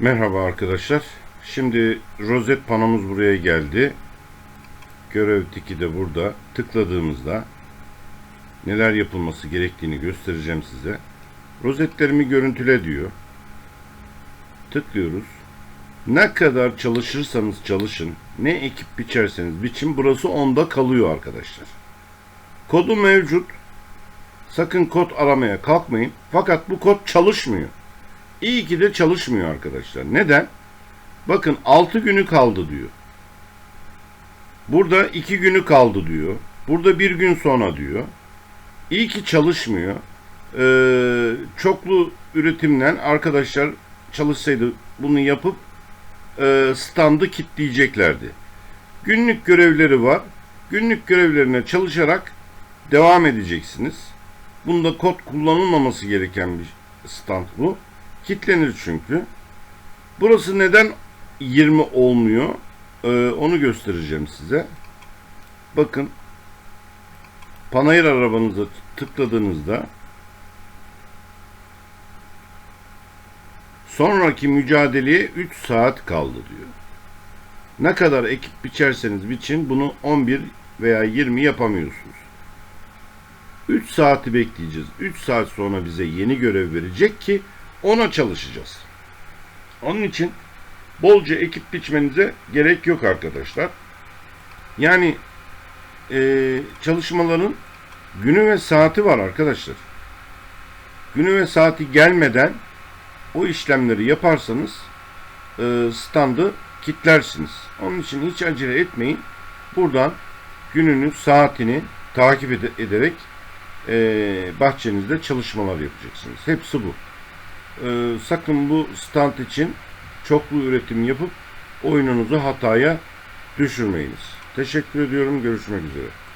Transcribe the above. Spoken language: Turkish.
Merhaba arkadaşlar. Şimdi rozet panomuz buraya geldi. Görev tiki de burada. Tıkladığımızda neler yapılması gerektiğini göstereceğim size. Rozetlerimi görüntüle diyor. Tıklıyoruz. Ne kadar çalışırsanız çalışın, ne ekip biçerseniz biçin burası onda kalıyor arkadaşlar. Kodu mevcut. Sakın kod aramaya kalkmayın. Fakat bu kod çalışmıyor. İyi ki de çalışmıyor arkadaşlar. Neden? Bakın 6 günü kaldı diyor. Burada 2 günü kaldı diyor. Burada bir gün sonra diyor. İyi ki çalışmıyor. Ee, çoklu üretimden arkadaşlar çalışsaydı bunu yapıp e, standı kitleyeceklerdi. Günlük görevleri var. Günlük görevlerine çalışarak devam edeceksiniz. Bunda kod kullanılmaması gereken bir stand bu. Kitlenir çünkü. Burası neden 20 olmuyor? Ee, onu göstereceğim size. Bakın. Panayır arabanıza tıkladığınızda sonraki mücadeleye 3 saat kaldı diyor. Ne kadar ekip biçerseniz biçin bunu 11 veya 20 yapamıyorsunuz. 3 saati bekleyeceğiz. 3 saat sonra bize yeni görev verecek ki ona çalışacağız. Onun için bolca ekip biçmenize gerek yok arkadaşlar. Yani e, çalışmaların günü ve saati var arkadaşlar. Günü ve saati gelmeden o işlemleri yaparsanız e, standı kitlersiniz. Onun için hiç acele etmeyin. Buradan gününü, saatini takip ede- ederek e, bahçenizde çalışmalar yapacaksınız. Hepsi bu. E, sakın bu stand için çoklu üretim yapıp oyununuzu hataya düşürmeyiniz. Teşekkür ediyorum. Görüşmek üzere.